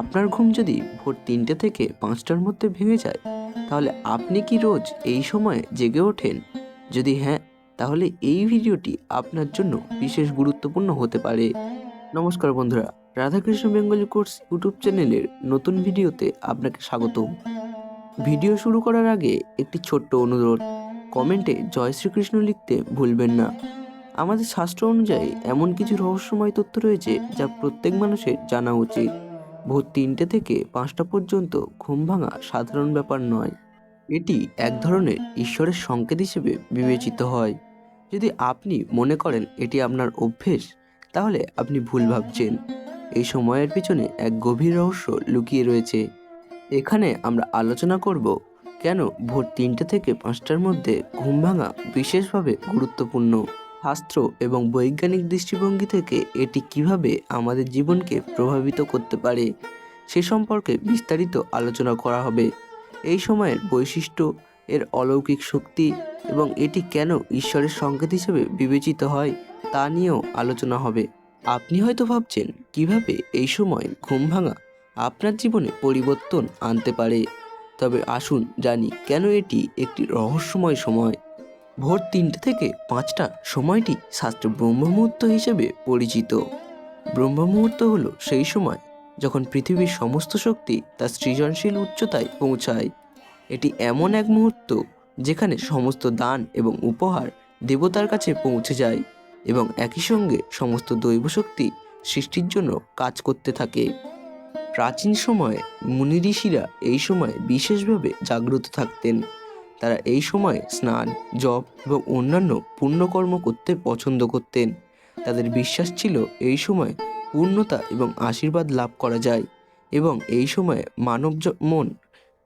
আপনার ঘুম যদি ভোর তিনটে থেকে পাঁচটার মধ্যে ভেঙে যায়, তাহলে আপনি কি রোজ এই সময়ে জেগে ওঠেন? যদি হ্যাঁ তাহলে এই ভিডিওটি আপনার জন্য বিশেষ গুরুত্বপূর্ণ হতে পারে। নমস্কার বন্ধুরা, রাধাকৃষ্ণ বেঙ্গলি কোর্স ইউটিউব চ্যানেলের নতুন ভিডিওতে আপনাকে স্বাগতম। ভিডিও শুরু করার আগে একটি ছোট্ট অনুরোধ, কমেন্টে জয় শ্রীকৃষ্ণ লিখতে ভুলবেন না। আমাদের শাস্ত্র অনুযায়ী এমন কিছু রহস্যময় তথ্য রয়েছে যা প্রত্যেক মানুষের জানা উচিত। ভোর তিনটে থেকে পাঁচটা পর্যন্ত ঘুম ভাঙা সাধারণ ব্যাপার নয়। এটি এক ধরনের ঈশ্বরের সংকেত হিসেবে বিবেচিত হয়। যদি আপনি মনে করেন এটি আপনার অভ্যেস, তাহলে আপনি ভুল ভাবছেন। এই সময়ের পিছনে এক গভীর রহস্য লুকিয়ে রয়েছে। এখানে আমরা আলোচনা করব কেন ভোর তিনটে থেকে পাঁচটার মধ্যে ঘুম ভাঙা বিশেষভাবে গুরুত্বপূর্ণ। শাস্ত্র এবং বৈজ্ঞানিক দৃষ্টিভঙ্গি থেকে এটি কীভাবে আমাদের জীবনকে প্রভাবিত করতে পারে, সে সম্পর্কে বিস্তারিত আলোচনা করা হবে। এই সময়ের বৈশিষ্ট্য, এর অলৌকিক শক্তি এবং এটি কেন ঈশ্বরের সংকেত হিসেবে বিবেচিত হয়, তা নিয়েও আলোচনা হবে। আপনি হয়তো ভাবছেন, কীভাবে এই সময় ঘুম ভাঙা আপনার জীবনে পরিবর্তন আনতে পারে? তবে আসুন জানি কেন এটি একটি রহস্যময় সময়। ভোর তিনটে থেকে পাঁচটা সময়টি শাস্ত্র ব্রহ্ম মুহূর্ত হিসেবে পরিচিত। ব্রহ্ম মুহূর্ত হলো সেই সময় যখন পৃথিবীর সমস্ত শক্তি তার সৃজনশীল উচ্চতায় পৌঁছায়। এটি এমন এক মুহূর্ত যেখানে সমস্ত দান এবং উপহার দেবতার কাছে পৌঁছে যায় এবং একই সঙ্গে সমস্ত দৈব শক্তি সৃষ্টির জন্য কাজ করতে থাকে। প্রাচীন সময়ে মুনি ঋষিরা এই সময় বিশেষভাবে জাগ্রত থাকতেন। তারা এই সময়ে স্নান, জপ এবং অন্যান্য পুণ্যকর্ম করতে পছন্দ করতেন। তাদের বিশ্বাস ছিল এই সময় পূর্ণতা এবং আশীর্বাদ লাভ করা যায় এবং এই সময়ে মানব মন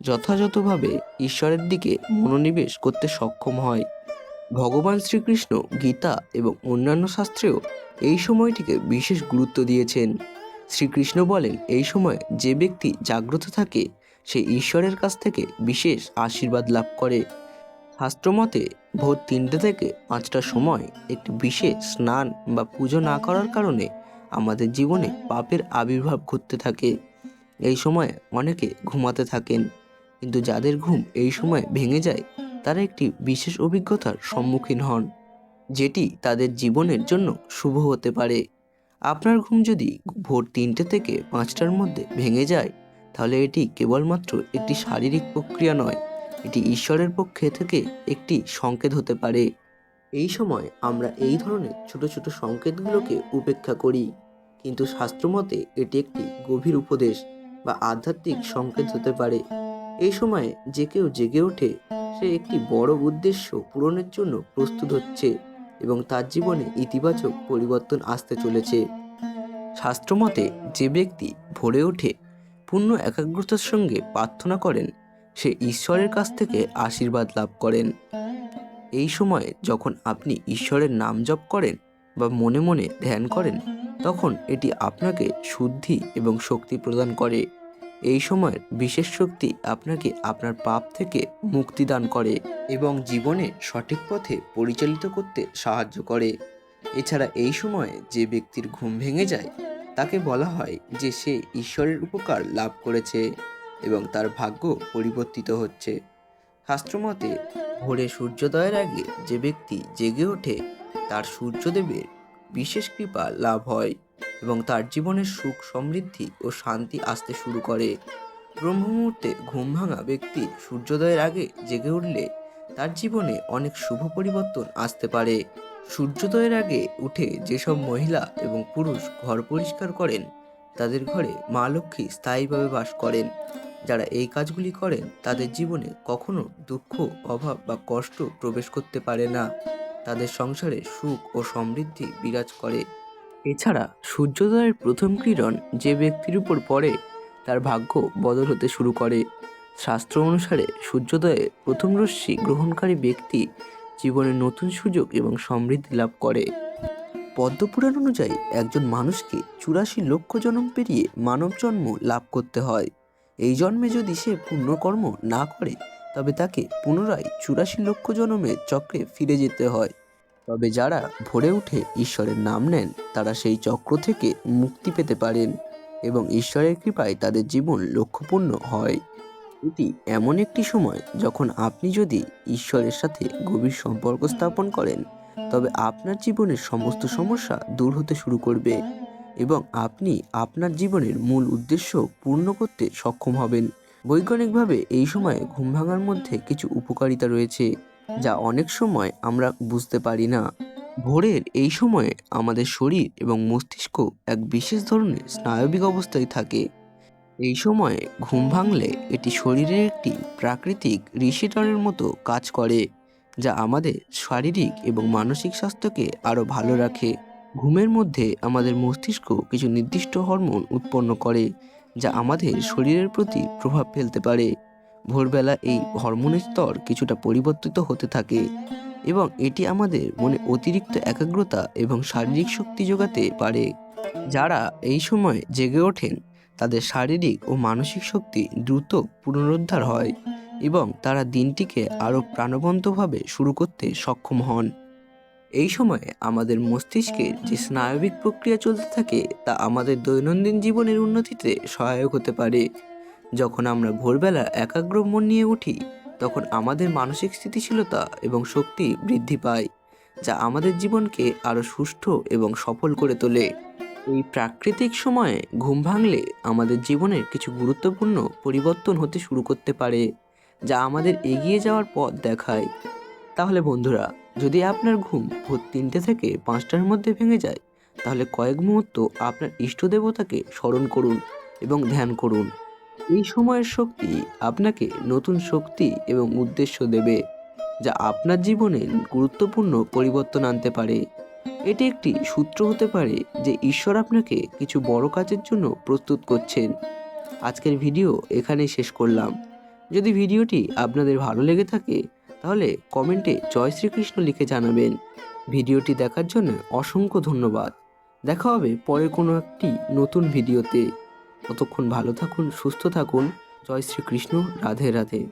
যথাযথভাবে ঈশ্বরের দিকে মনোনিবেশ করতে সক্ষম হয়। ভগবান শ্রীকৃষ্ণ, গীতা এবং অন্যান্য শাস্ত্রেও এই সময়টিকে বিশেষ গুরুত্ব দিয়েছেন। শ্রীকৃষ্ণ বলেন, এই সময় যে ব্যক্তি জাগ্রত থাকে সে ঈশ্বরের কাছ থেকে বিশেষ আশীর্বাদ লাভ করে। শাস্ত্রমতে ভোর তিনটে থেকে পাঁচটার সময় একটি বিশেষ স্নান বা পুজো না করার কারণে আমাদের জীবনে পাপের আবির্ভাব ঘটতে থাকে। এই সময় অনেকে ঘুমাতে থাকেন, কিন্তু যাদের ঘুম এই সময় ভেঙে যায়, তারা একটি বিশেষ অভিজ্ঞতার সম্মুখীন হন, যেটি তাদের জীবনের জন্য শুভ হতে পারে। আপনার ঘুম যদি ভোর তিনটে থেকে পাঁচটার মধ্যে ভেঙে যায় তাহলে এটি কেবলমাত্র একটি শারীরিক প্রক্রিয়া নয়, এটি ঈশ্বরের পক্ষে থেকে একটি সংকেত হতে পারে। এই সময় আমরা এই ধরনের ছোট ছোট সংকেতগুলোকে উপেক্ষা করি, কিন্তু শাস্ত্রমতে এটি একটি গভীর উপদেশ বা আধ্যাত্মিক সংকেত হতে পারে। এই সময়ে যে কেউ জেগে ওঠে, সে একটি বড় উদ্দেশ্য পূরণের জন্য প্রস্তুত হচ্ছে এবং তার জীবনে ইতিবাচক পরিবর্তন আসতে চলেছে। শাস্ত্রমতে যে ব্যক্তি ভরে ওঠে পূর্ণ একাগ্রতার সঙ্গে প্রার্থনা করেন, সে ঈশ্বরের কাছ থেকে আশীর্বাদ লাভ করেন। এই সময়ে যখন আপনি ঈশ্বরের নাম জপ করেন বা মনে মনে ধ্যান করেন, তখন এটি আপনাকে শুদ্ধি এবং শক্তি প্রদান করে। এই সময়ের বিশেষ শক্তি আপনাকে আপনার পাপ থেকে মুক্তি দান করে এবং জীবনে সঠিক পথে পরিচালিত করতে সাহায্য করে। এছাড়া এই সময়ে যে ব্যক্তির ঘুম ভেঙে যায় তাকে বলা হয় যে সে ঈশ্বরের উপকার লাভ করেছে এবং তার ভাগ্য পরিবর্তিত হচ্ছে। শাস্ত্রমতে, ভোরে সূর্যোদয়ের আগে যে ব্যক্তি জেগে ওঠে, তার সূর্যদেবের বিশেষ কৃপা লাভ হয় এবং তার জীবনের সুখ সমৃদ্ধি ও শান্তি আসতে শুরু করে। ব্রহ্ম মুহূর্তে ঘুম ভাঙা ব্যক্তি সূর্যোদয়ের আগে জেগে উঠলে তার জীবনে অনেক শুভ পরিবর্তন আসতে পারে। সূর্যোদয়ের আগে উঠে যেসব মহিলা এবং পুরুষ ঘর পরিষ্কার করেন, তাদের ঘরে মা লক্ষ্মী স্থায়ীভাবে বাস করেন। যারা এই কাজগুলি করেন, তাদের জীবনে কখনো দুঃখ, অভাব বা কষ্ট প্রবেশ করতে পারে না। তাদের সংসারে সুখ ও সমৃদ্ধি বিরাজ করে। এছাড়া সূর্যোদয়ের প্রথম কিরণ যে ব্যক্তির উপর পড়ে, তার ভাগ্য বদল হতে শুরু করে। শাস্ত্র অনুসারে সূর্যোদয়ে প্রথম রশ্মি গ্রহণকারী ব্যক্তি জীবনে নতুন সুযোগ এবং সমৃদ্ধি লাভ করে। পদ্মপুরাণ অনুযায়ী একজন মানুষকে চুরাশি লক্ষ জন্ম পেরিয়ে মানব জন্ম লাভ করতে হয়। এই জন্মে যদি সে পুণ্যকর্ম না করে, তবে তাকে পুনরায় চুরাশি লক্ষ জন্মের চক্রে ফিরে যেতে হয়। তবে যারা ভোরে উঠে ঈশ্বরের নাম নেন, তারা সেই চক্র থেকে মুক্তি পেতে পারেন এবং ঈশ্বরের কৃপায় তাদের জীবন লক্ষ্যপূর্ণ হয়। এটি এমন একটি সময় যখন আপনি যদি ঈশ্বরের সাথে গভীর সম্পর্ক স্থাপন করেন, তবে আপনার জীবনের সমস্ত সমস্যা দূর হতে শুরু করবে এবং আপনি আপনার জীবনের মূল উদ্দেশ্য পূর্ণ করতে সক্ষম হবেন। বৈজ্ঞানিকভাবে এই সময়ে ঘুম ভাঙার মধ্যে কিছু উপকারিতা রয়েছে, যা অনেক সময় আমরা বুঝতে পারি না। ভোরের এই সময়ে আমাদের শরীর এবং মস্তিষ্ক এক বিশেষ ধরনের স্নায়বিক অবস্থায় থাকে। এই সময়ে ঘুম ভাঙলে এটি শরীরের একটি প্রাকৃতিক রিসেটরের মতো কাজ করে, যা আমাদের শারীরিক এবং মানসিক স্বাস্থ্যকে আরও ভালো রাখে। ঘুমের মধ্যে আমাদের মস্তিষ্ক কিছু নির্দিষ্ট হরমোন উৎপন্ন করে, যা আমাদের শরীরের প্রতি প্রভাব ফেলতে পারে। ভোরবেলা এই হরমোনের স্তর কিছুটা পরিবর্তিত হতে থাকে এবং এটি আমাদের মনে অতিরিক্ত একাগ্রতা এবং শারীরিক শক্তি যোগাতে পারে, যারা এই সময় জেগে ওঠেন। তাদের শারীরিক ও মানসিক শক্তি দ্রুত পুনরুদ্ধার হয় এবং তারা দিনটিকে আরও প্রাণবন্তভাবে শুরু করতে সক্ষম হন। এই সময়ে আমাদের মস্তিষ্কের যে স্নায়বিক প্রক্রিয়া চলতে থাকে, তা আমাদের দৈনন্দিন জীবনের উন্নতিতে সহায়ক হতে পারে। যখন আমরা ভোরবেলা একাগ্র মন নিয়ে উঠি, তখন আমাদের মানসিক স্থিতিশীলতা এবং শক্তি বৃদ্ধি পায়, যা আমাদের জীবনকে আরও সুষ্ঠু এবং সফল করে তোলে। এই প্রাকৃতিক সময়ে ঘুম ভাঙলে আমাদের জীবনের কিছু গুরুত্বপূর্ণ পরিবর্তন হতে শুরু করতে পারে, যা আমাদের এগিয়ে যাওয়ার পথ দেখায়। তাহলে বন্ধুরা, যদি আপনার ঘুম ভোর তিনটে থেকে পাঁচটার মধ্যে ভেঙে যায়, তাহলে কয়েক মুহূর্ত আপনার ইষ্ট দেবতাকে স্মরণ করুন এবং ধ্যান করুন। এই সময়ের শক্তি আপনাকে নতুন শক্তি এবং উদ্দেশ্য দেবে, যা আপনার জীবনে গুরুত্বপূর্ণ পরিবর্তন আনতে পারে। এটি একটি সূত্র হতে পারে যে ঈশ্বর আপনাকে কিছু বড় কাজের জন্য প্রস্তুত করছেন। আজকের ভিডিও এখানেই শেষ করলাম। যদি ভিডিওটি আপনাদের ভালো লেগে থাকে, তাহলে কমেন্টে জয় শ্রীকৃষ্ণ লিখে জানাবেন। ভিডিওটি দেখার জন্য অসংখ্য ধন্যবাদ। দেখা হবে পরে কোনো একটি নতুন ভিডিওতে। ততক্ষণ ভালো থাকুন, সুস্থ থাকুন। জয় শ্রীকৃষ্ণ, রাধে রাধে।